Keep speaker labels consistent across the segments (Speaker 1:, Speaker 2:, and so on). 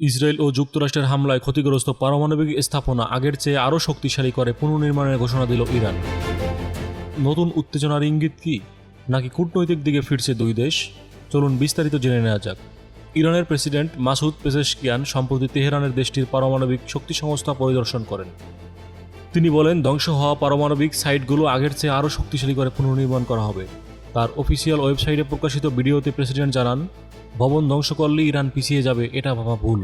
Speaker 1: Israel ও যুক্তরাষ্ট্রের হামলায় ক্ষতিগ্রস্ত পারমাণবিক স্থাপনা আগের চেয়ে আরও শক্তিশালী করে পুনর্নির্মাণের ঘোষণা দিল ইরান। নতুন উত্তেজনার ইঙ্গিত কি? নাকি কূটনৈতিক দিকে ফিরছে দুই দেশ? চলুন বিস্তারিত জেনে নেওয়া যাক। ইরানের প্রেসিডেন্ট মাসুদ পেজেশকিয়ান সম্প্রতি তেহরানের দেশটির পারমাণবিক শক্তি সংস্থা পরিদর্শন করেন। তিনি বলেন, ধ্বংস হওয়া পারমাণবিক সাইটগুলো আগের চেয়ে আরও শক্তিশালী করে পুনর্নির্মাণ করা হবে। তার অফিসিয়াল ওয়েবসাইটে প্রকাশিত ভিডিওতে প্রেসিডেন্ট জানান ভবন ধ্বংস করলে ইরান পিছিয়ে যাবে, এটা ভাবা ভুল।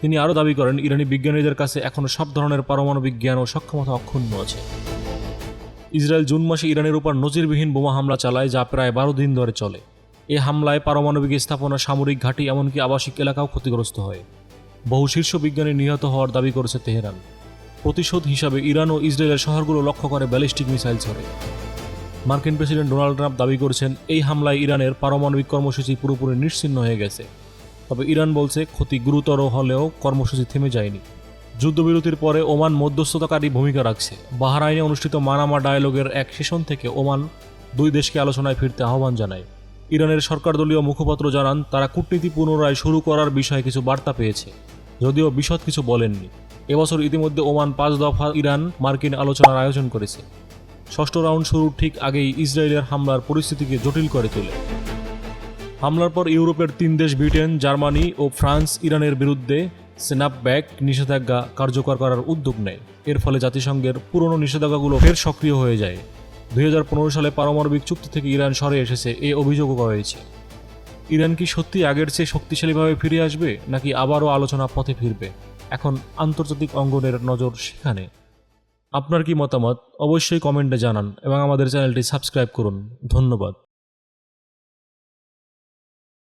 Speaker 1: তিনি আরও দাবি করেন, ইরানি বিজ্ঞানীদের কাছে এখনও সব ধরনের পারমাণবিক জ্ঞান ও সক্ষমতা অক্ষুণ্ণ আছে। ইসরায়েল জুন মাসে ইরানের উপর নজিরবিহীন বোমা হামলা চালায়, যা প্রায় বারো দিন ধরে চলে। এ হামলায় পারমাণবিক স্থাপনা সামরিক ঘাঁটি, এমনকি আবাসিক এলাকাও ক্ষতিগ্রস্ত হয়। বহু শীর্ষ বিজ্ঞানী নিহত হওয়ার দাবি করেছে তেহরান। প্রতিশোধ হিসাবে ইরান ও ইসরায়েলের শহরগুলো লক্ষ্য করে ব্যালিস্টিক মিসাইল ছড়ে। মার্কিন প্রেসিডেন্ট ডোনাল্ড ট্রাম্প দাবি করেছেন, এই হামলায় ইরানের পারমাণবিক কর্মসূচি পুরোপুরি নিশ্চিহ্ন হয়ে গেছে। তবে ইরান বলছে, ক্ষতি গুরুতর হলেও কর্মসূচি থেমে যায়নি। যুদ্ধবিরতির পরে ওমান মধ্যস্থতাকারী ভূমিকা রাখছে। বাহরাইনে অনুষ্ঠিত মানামা ডায়ালগের এক সেশন থেকে ওমান দুই দেশকে আলোচনায় ফিরতে আহ্বান জানায়। ইরানের সরকারদলীয় মুখপাত্র জানান, তারা কূটনীতি পুনরায় শুরু করার বিষয়ে কিছু বার্তা পেয়েছে, যদিও বিশদ কিছু বলেননি। এবছর ইতিমধ্যে ওমান পাঁচ দফা ইরান মার্কিন আলোচনার আয়োজন করেছে। ষষ্ঠ রাউন্ড শুরুর ঠিক আগেই ইসরায়েলের হামলার পরিস্থিতিকে জটিল করে তোলে। হামলার পর ইউরোপের তিন দেশ ব্রিটেন, জার্মানি ও ফ্রান্স ইরানের বিরুদ্ধে স্ন্যাপব্যাক নিষেধাজ্ঞা কার্যকর করার উদ্যোগ নেয়। এর ফলে জাতিসংঘের পুরনো নিষেধাজ্ঞাগুলো ফের সক্রিয় হয়ে যায়। দুই হাজার পনেরো সালে পারমাণবিক চুক্তি থেকে ইরান সরে এসেছে, এ অভিযোগও করা হয়েছে। ইরান কি সত্যি আগের চেয়ে শক্তিশালীভাবে ফিরে আসবে, নাকি আবারও আলোচনা পথে ফিরবে? এখন আন্তর্জাতিক অঙ্গনের নজর সেখানে। আপনার কি মতামত? অবশ্যই কমেন্টে জানান এবং আমাদের চ্যানেলটি সাবস্ক্রাইব করুন। ধন্যবাদ।